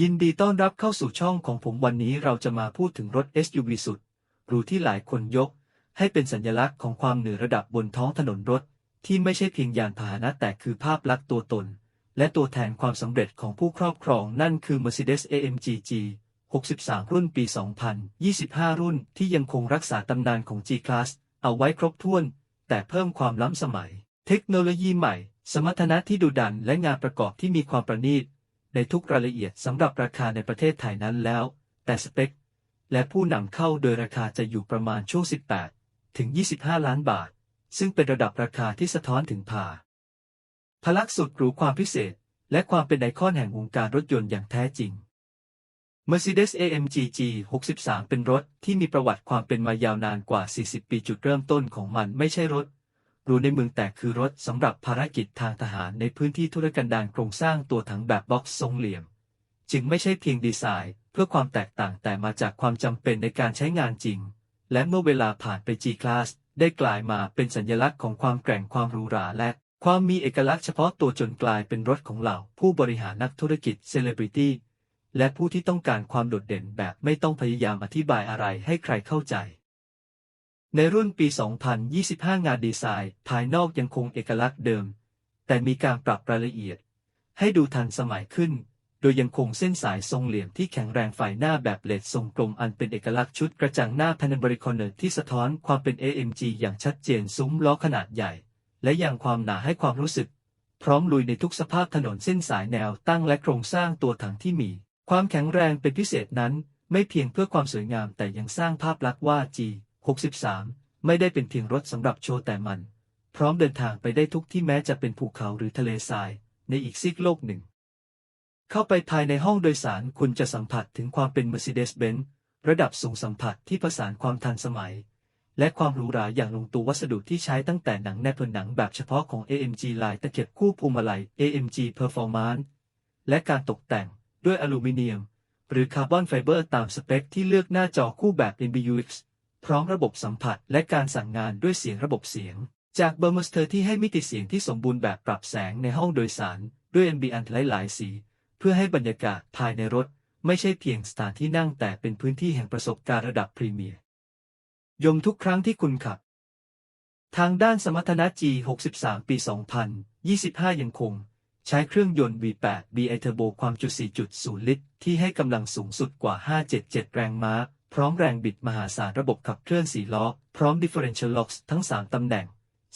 ยินดีต้อนรับเข้าสู่ช่องของผมวันนี้เราจะมาพูดถึงรถ SUV สุดหรูที่หลายคนยก ให้เป็นสัญลักษณ์ของความเหนือระดับบนท้องถนนรถ ที่ไม่ใช่เพียงยานพาหนะแต่คือภาพลักษณ์ตัวตน และตัวแทนความสำเร็จของผู้ครอบครองนั่นคือ Mercedes AMG G 63 รุ่นปี 2025 รุ่นที่ยังคงรักษาตำนานของ G-Class เอาไว้ครบถ้วน แต่เพิ่มความล้ำสมัย เทคโนโลยีใหม่ สมรรถนะที่ดุดันและงานประกอบที่มีความประณีต ในทุกรายละเอียดสำหรับราคาในประเทศไทยนั้นแล้ว แต่สเปค และผู้นำเข้าโดยราคาจะอยู่ประมาณช่วง 18 ถึง 25 ล้านบาท ซึ่งเป็นระดับราคาที่สะท้อนถึงภาพลักษณ์สุดหรูความพิเศษ และความเป็นไอคอนแห่งวงการรถยนต์อย่างแท้จริง Mercedes AMG G63 เป็นรถที่มีประวัติความเป็นมายาวนานกว่า 40 ปีจุดเริ่มต้นของมันไม่ใช่รถ รูในเมืองแต่คือรถสำหรับภารกิจทางทหารในพื้นที่ธุรกันดารโครงสร้างตัวถังแบบบ็อกซ์ทรงเหลี่ยม จึงไม่ใช่เพียงดีไซน์ เพื่อความแตกต่างแต่มาจากความจำเป็นในการใช้งานจริง และเมื่อเวลาผ่านไป G-Class ได้กลายมาเป็นสัญลักษณ์ของความแกร่งความหรูหราและความมีเอกลักษณ์เฉพาะตัวจนกลายเป็นรถของเหล่าผู้บริหารนักธุรกิจเซเลบริตี้และผู้ที่ต้องการความโดดเด่นแบบไม่ต้องพยายามอธิบายอะไรให้ใครเข้าใจ ในรุ่นปี 2025 งานดีไซน์ ภายนอกยังคงเอกลักษณ์เดิม แต่มีการปรับรายละเอียด ให้ดูทันสมัยขึ้น โดยยังคงเส้นสายทรงเหลี่ยมที่แข็งแรงฝ่ายหน้าแบบเลดทรงกลมอันเป็นเอกลักษณ์ชุดกระจังหน้า p a n a m b r i c o n e r ที่สะท้อนความเป็น AMG อย่างชัดเจนซุ้มล้อขนาดใหญ่ และยังความหนาให้ความรู้สึก พร้อมลุยในทุกสภาพถนนเส้นสายแนวตั้งและโครงสร้างตัวถังที่มี ความแข็งแรงเป็นพิเศษนั้น ไม่เพียงเพื่อความสวยงามแต่ยังสร้างภาพลักษณ์ว่า 63 ไม่ได้เป็นเพียงรถสำหรับโชว์แต่มัน พร้อมเดินทางไปได้ทุกที่แม้จะเป็นภูเขาหรือทะเลทราย ในอีกซีกโลกหนึ่ง เข้าไปภายในห้องโดยสารคุณจะสัมผัสถึงความเป็น Mercedes-Benz ระดับสูงสัมผัสที่ผสานความทันสมัย และความหรูหราอย่างลงตัววัสดุที่ใช้ตั้งแต่หนังแนบผนังแบบเฉพาะของ AMG ลายตะเข็บคู่พวงมาลัย AMG Performance และการตกแต่งด้วยอลูมิเนียม หรือคาร์บอนไฟเบอร์ตามสเปคที่เลือกหน้าจอคู่แบบ MBUX พร้อมระบบสัมผัสและการสั่งงานด้วยเสียงระบบเสียง จากเบอร์มสเตอร์ที่ให้มิติเสียงที่สมบูรณ์แบบปรับแสงในห้องโดยสาร ด้วย NBN หลายๆ สี เพื่อให้บรรยากาศภายในรถ ไม่ใช่เพียงสถานที่นั่งแต่เป็นพื้นที่แห่งประสบการณ์ระดับพรีเมียร์ยมทุกครั้งที่คุณขับ ทางด้านสมรรถนะ G63 ปี 2025 ยังคง ใช้เครื่องยนต์ V8 BI Turbo ความจุ 4.0 ลิตร ที่ให้กำลังสูงสุดกว่า 577 แรงม้า พร้อมแรงบิดมหาศาลระบบขับเคลื่อน4ล้อ พร้อม Differential Locks ทั้ง 3 ตำแหน่ง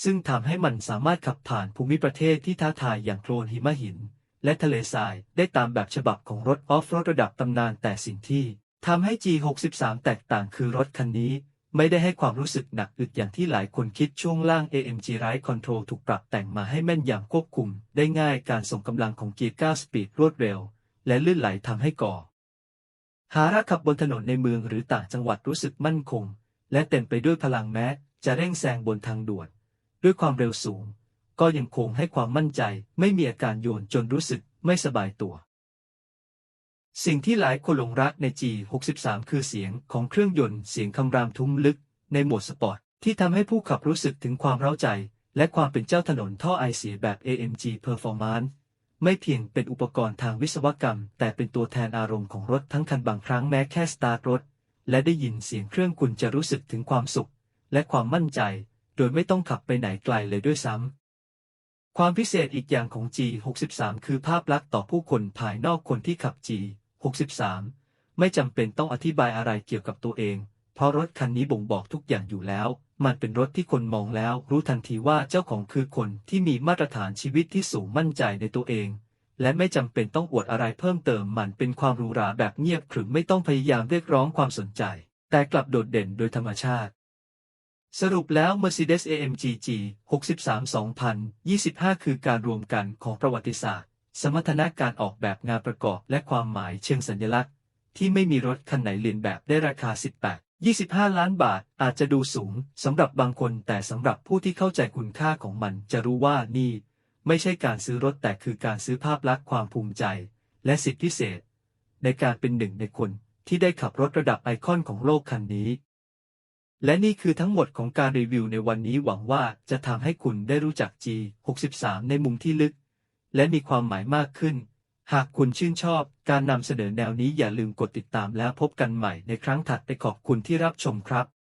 ซึ่งทำให้มันสามารถขับผ่านภูมิประเทศที่ท้าทายอย่างโคลนหิมะหิน และทะเลทรายได้ตามแบบฉบับของรถออฟโรดระดับตำนานแต่สิ่งที่ทำให้ G63 แตกต่างคือรถคันนี้ไม่ได้ให้ความรู้สึกหนักอึดอย่างที่หลายคนคิดช่วงล่าง AMG Ride Control ถูกปรับแต่งมาให้แม่นยำควบคุม ได้ง่ายการส่งกำลังของเกียร์ 9 สปีดรวดเร็ว และลื่นไหลทำให้ก่อ หาระขับบนถนนในเมืองหรือต่างจังหวัดรู้สึกมั่นคง และเต็มไปด้วยพลังแม้ จะเร่งแซงบนทางด่วน ด้วยความเร็วสูง ก็ยังคงให้ความมั่นใจ ไม่มีอาการโยนจนรู้สึกไม่สบายตัว สิ่งที่หลายคนหลงรักใน G63 คือเสียงของเครื่องยนต์เสียงคำรามทุ้มลึก ในโหมดสปอร์ตที่ทำให้ผู้ขับรู้สึกถึงความเร้าใจ และความเป็นเจ้าถนนท่อไอเสียแบบ AMG Performance ไม่เพียงเป็นอุปกรณ์ทางวิศวกรรม แต่เป็นตัวแทนอารมณ์ของรถทั้งคันบางครั้งแม้แค่สตาร์ทรถ และได้ยินเสียงเครื่องคุณจะรู้สึกถึงความสุข และความมั่นใจ โดยไม่ต้องขับไปไหนไกลเลยด้วยซ้ำ ความพิเศษอีกอย่างของ G63 คือภาพลักษณ์ต่อผู้คนภายนอกคนที่ขับ G63 ไม่จำเป็นต้องอธิบายอะไรเกี่ยวกับตัวเอง เพราะรถคันนี้บ่งบอกทุกอย่างอยู่แล้ว มันเป็นรถที่คนมองแล้วรู้ทันทีว่าเจ้าของคือคนที่มีมาตรฐานชีวิตที่สูงมั่นใจในตัวเอง และไม่จำเป็นต้องอวดอะไรเพิ่มเติมมันเป็นความหรูหราแบบเงียบขรึมไม่ต้องพยายามเรียกร้องความสนใจ แต่กลับโดดเด่นโดยธรรมชาติ สรุปแล้ว Mercedes AMG G63 2025 คือการรวมกันของประวัติศาสตร์ สมรรถนะการออกแบบงานประกอบและความหมายเชิงสัญลักษณ์ ที่ไม่มีรถคันไหนเลียนแบบได้ราคา 18 25 ล้านบาทอาจจะดูสูงสำหรับบางคนแต่สำหรับผู้ที่เข้าใจคุณค่าของมันจะรู้ว่านี่ ไม่ใช่การซื้อรถแต่คือการซื้อภาพลักษณ์ความภูมิใจ และสิทธิพิเศษ ในการเป็นหนึ่งในคนที่ได้ขับรถระดับไอคอนของโลกคันนี้ และนี่คือทั้งหมดของการรีวิวในวันนี้หวังว่าจะทำให้คุณได้รู้จัก G63 ในมุมที่ลึก และมีความหมายมากขึ้น หากคุณชื่นชอบการนำเสนอแนวนี้อย่าลืมกดติดตามแล้วพบกันใหม่ในครั้งถัดไปขอบคุณที่รับชมครับ